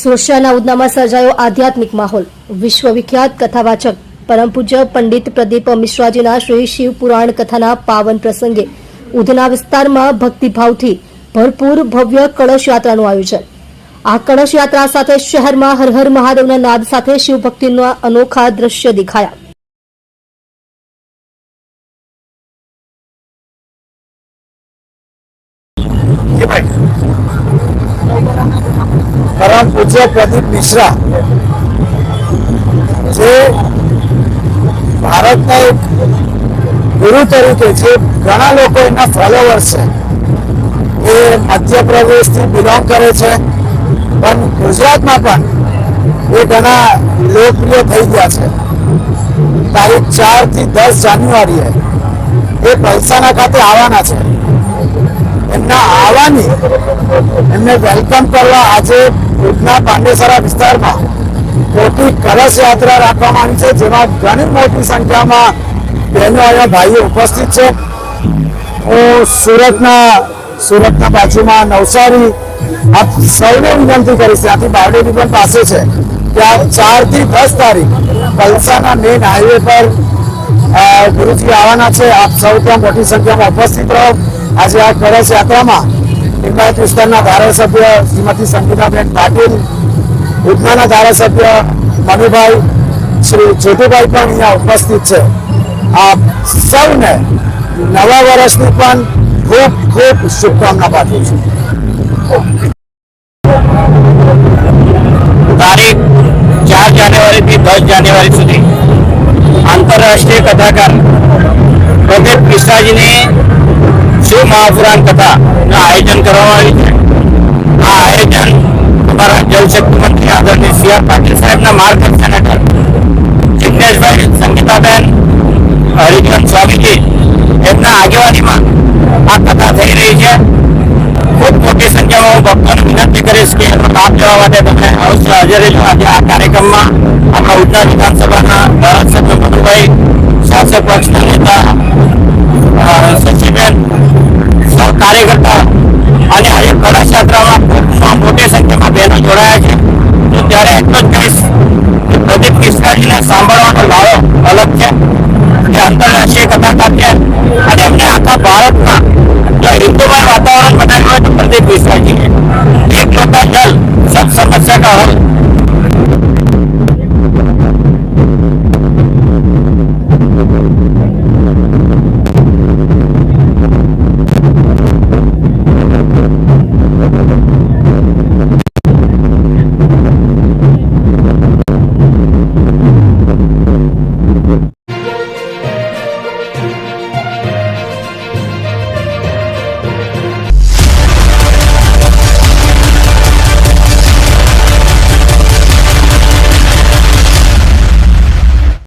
સુરક્ષાના ઉદનામાં સર્જાયો આધ્યાત્મિક માહોલ. વિશ્વવિખ્યાત કથાવાચક પરમ પૂજ્ય પંડિત પ્રદીપ મિશ્રાજીના શ્રી શિવ પુરાણ કથાના પાવન પ્રસંગે ઉધના વિસ્તારમાં ભક્તિભાવથી ભરપૂર ભવ્ય કળશ યાત્રાનું આયોજન. આ કળશ યાત્રા સાથે શહેરમાં હર હર મહાદેવના નાદ સાથે શિવભક્તિના અનોખા દ્રશ્ય દેખાયા. પૂજ્ય પ્રદીપ મિશ્રા, જે ભારતના એક ગુરુ તરીકે જે ઘણા લોકો એના ફોલોવર્સ છે. એ મધ્યપ્રદેશથી બિલોંગ કરે છે, પણ ગુજરાતમાં પણ એ ઘણા લોકપ્રિય થઈ ગયા છે. તારીખ ચારથી દસ જાન્યુઆરીએ એ પૈસાના ખાતે આવવાના છે. એમના આવવાની, એમને વેલકમ કરવા આજે ભુજના પાંડેસરા વિસ્તારમાં મોટી કળશ યાત્રા રાખવામાં આવી છે, જેમાં ઘણી મોટી સંખ્યામાં બહેનો અને ભાઈઓ ઉપસ્થિત છે. હું સુરતના સુરતના બાજુમાં નવસારી આપ સૌને વિનંતી કરીશ, ત્યાંથી બારડોલી પણ પાસે છે. કે આ ચાર દસ તારીખ પલસાના મેઇન હાઈવે પર ગુરુજી આવવાના છે. આપ સૌ ત્યાં મોટી સંખ્યામાં ઉપસ્થિત રહો. આજે આ કળશ યાત્રામાં લિંબાયત વિસ્તારના ધારાસભ્ય શ્રીમતી સંગીતાબેન પાટીલ ઉધનાના ધારાસભ્ય મનુભાઈ, શ્રી જ્યોતિભાઈ પણ અહીંયા ઉપસ્થિત છે. આપ સૌને નવા વર્ષની પણ ખૂબ ખૂબ શુભકામના પાઠવું છું. તારીખ ચાર જાન્યુઆરીથી દસ જાન્યુઆરી સુધી આંતરરાષ્ટ્રીય કથાકાર પ્રદીપ મિશ્રાજીની શિવ મહાપુરાણ કથાનું આયોજન કરવામાં આવ્યું છે આ આયોજન અમારા જલશક્તિ મંત્રી આદરણીય સી આર પાટીલ સાહેબના માર્ગદર્શન હેઠળ જિજ્ઞેશભાઈ સંગીતાબેન હરિજન સ્વામીજી એમના આગેવાનીમાં આ કથા થઈ રહી છે ખૂબ મોટી સંખ્યામાં હું ભક્તોને વિનંતી કરીશ કે એનો લાભ લેવા માટે તમે અવશ્ય હાજર રહેજો આજે આ કાર્યક્રમમાં આપણા ઉધના વિધાનસભાના ધારાસભ્ય મધુભાઈ શાસક પક્ષના નેતા અ, શશીબેન સૌ કાર્યકર્તા અને આજે કળાક્ષેત્રમાં મોટી સંખ્યામાં બહેનો જોડાયા છે. તો ત્યારે એટલું જ કહીશ કે પ્રદીપ કિસ્કાજીને સાંભળવાનો લાવો અલગ છે. કે આંતરરાષ્ટ્રીય કથાકાર છે અને એમને આખા ભારતમાં જો હિન્દુમય વાતાવરણ બનાવ્યું હોય તો પ્રદીપ કિસ્કાજી એક લોટા જલ સબ સમસ્યા કા હલ.